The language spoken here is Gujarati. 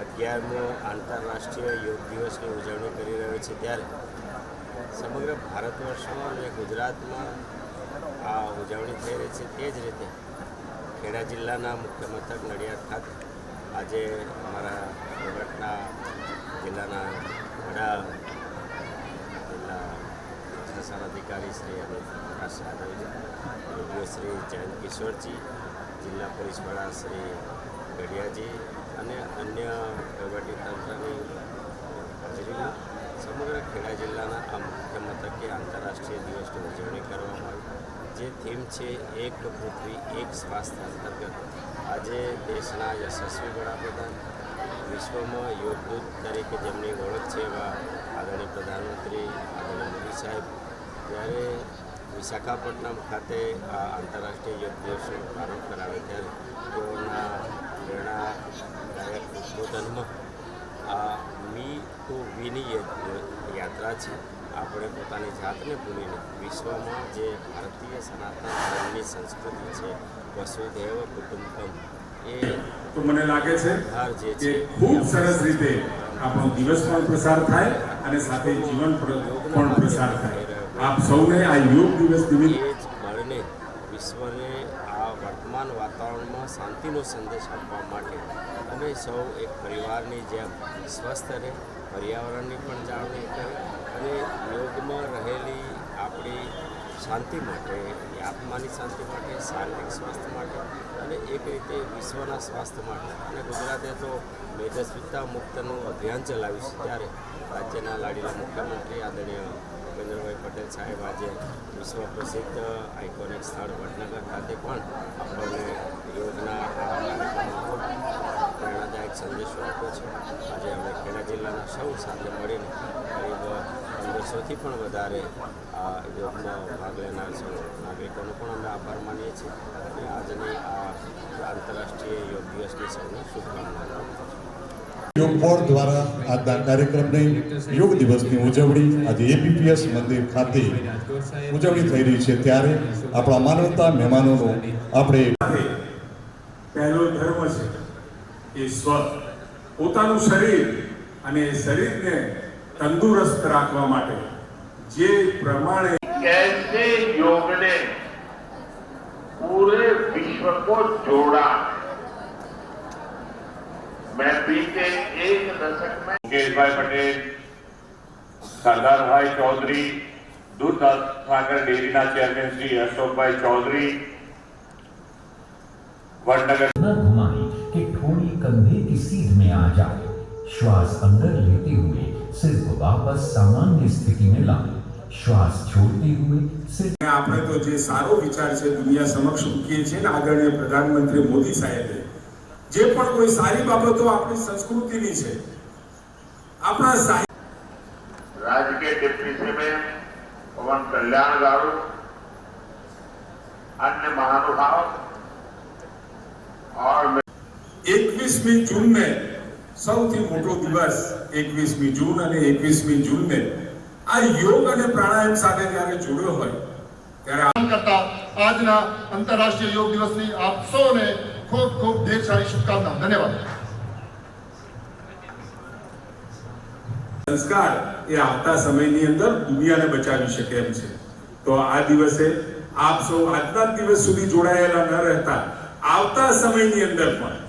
અગિયારમો આંતરરાષ્ટ્રીય યોગ દિવસની ઉજવણી કરી રહ્યો છે ત્યારે સમગ્ર ભારત વર્ષમાં અને ગુજરાતમાં આ ઉજવણી થઈ રહી છે તે જ રીતે ખેડા જિલ્લાના મુખ્ય મથક નડિયાદ ખાતે આજે અમારા વડોદરા જિલ્લાના વડા જિલ્લા શાસન અધિકારી શ્રી અને પ્રકાશ યાદવજી શ્રી જયંત કિશોરજી, જિલ્લા પોલીસ વડા શ્રી ગઢિયાજી અને અન્ય વહીવટી તંત્રની હાજરીમાં સમગ્ર ખેડા જિલ્લાના આ મુખ્ય મથકે આંતરરાષ્ટ્રીય દિવસની ઉજવણી કરવામાં આવી. જે થીમ છે એક પૃથ્વી, એક સ્વાસ્થ્ય અંતર્ગત. આજે દેશના યશસ્વી વડાપ્રધાન, વિશ્વમાં યોગદૂત તરીકે જેમની ઓળખ છે એવા આદરણીય પ્રધાનમંત્રી, આદરણીય મોદી સાહેબ, જ્યારે વિશાખાપટ્ટનમ ખાતે આ આંતરરાષ્ટ્રીય યોગ દિવસનો પ્રારંભ કરાવે ત્યારે તેઓના પ્રેરણાદાયક ઉદ્બોધનમાં આ મી ટુ વીની યાત્રા છે. આપણે પોતાની જાતને ભૂલીને વિશ્વમાં જે ભારતીય સનાતન ધર્મની સંસ્કૃતિ છે વસુધૈવ કુટુંબકમ એ તો મને લાગે છે જે છે ખૂબ સરસ રીતે આપણો દિવસ પણ પ્રસાર થાય અને સાથે જીવન પણ પ્રસાર થાય. આપ સૌને આ યોગ દિવસ એ નિમિત્તે જ બળને વિશ્વને આ વર્તમાન વાતાવરણમાં શાંતિનો સંદેશ આપવા માટે અમે સૌ એક પરિવારની જેમ સ્વસ્થ રહે, પર્યાવરણની પણ જાળવણી કરે અને યોગમાં રહેલી આપણી શાંતિ માટે આત્માની શાંતિ માટે, શારીરિક સ્વાસ્થ્ય માટે અને એક રીતે વિશ્વના સ્વાસ્થ્ય માટે. અને ગુજરાતે તો મેદસ્વિતા મુક્તનું અભિયાન ચલાવ્યું છે. ત્યારે રાજ્યના લાડીલા મુખ્યમંત્રી આદરણીય ભૂપેન્દ્રભાઈ પટેલ સાહેબ આજે વિશ્વ પ્રસિદ્ધ આઇકોનિક સ્થળ વડનગર ખાતે પણ આપણને યોગના પ્રેરણાદાયક સંદેશો આપ્યો છે. આજે અમે ખેડા જિલ્લાના સૌ સાથે મળીને કરીબ પંદરસોથી પણ વધારે આ યોગમાં ભાગ લેનાર સૌ નાગરિકોનો પણ અમે આભાર માનીએ છીએ. અને આજની આ આંતરરાષ્ટ્રીય યોગ દિવસની સૌને શુભકામનાઓ યોગ બોર્ડ દ્વારા આજના કાર્યક્રમની યોગ દિવસની ઉજવણી આજે એબીપીએસ મંદિર ખાતે ઉજવણી થઈ રહી છે ત્યારે આપણા માનવતા મહેમાનોનું આપણે સાથે પહેલો ધર્મ છે એ સ્વ પોતાનું શરીર અને એ શરીરને તંદુરસ્ત રાખવા માટે જે પ્રમાણે कैसे योग ने पूरे विश्व को जोड़ा मैं बीते एक दशक में मुकेश भाई पटेल सरदार भाई चौधरी दूध सागर डेयरीना चेयरमैन श्री अशोक भाई चौधरी वडनगर न घुमाएं कि ठोड़ी कंधे की सीध में आ जाए श्वास अंदर लेते हुए सिर को वापस सामान्य स्थिति में लाएं श्वास छोड़ते हुए सिर આપણે તો જે સારો વિચાર છે દુનિયા સમક્ષ મૂકીએ છીએ ને આદરણીય પ્રધાનમંત્રી મોદી સાહેબે જે પણ કોઈ સારી બાબતો આપણી સંસ્કૃતિની છે આપણા સાહિત્ય राज्य के डिप्टी सीएम पवन कल्याण गारू अन्य महानुभाव और એકવીસમી જૂનને સૌથી મોટો દિવસ એકવીસમી જૂન અને એકવીસમી જૂનને આ યોગ અને પ્રાણાયામ સાથે જ્યારે જોડ્યો હોય ત્યારે આ કરતા આજના આંતરરાષ્ટ્રીય યોગ દિવસની આપ સૌને ખૂબ ખૂબ ઢેર સારી શુભકામના ધન્યવાદ સંસ્કાર એ આવતા સમયની અંદર દુનિયાને બચાવી શકે એમ છે. તો આ દિવસે આપ સૌ આજના દિવસ સુધી જોડાયેલા ન રહેતા આવતા સમયની અંદર પણ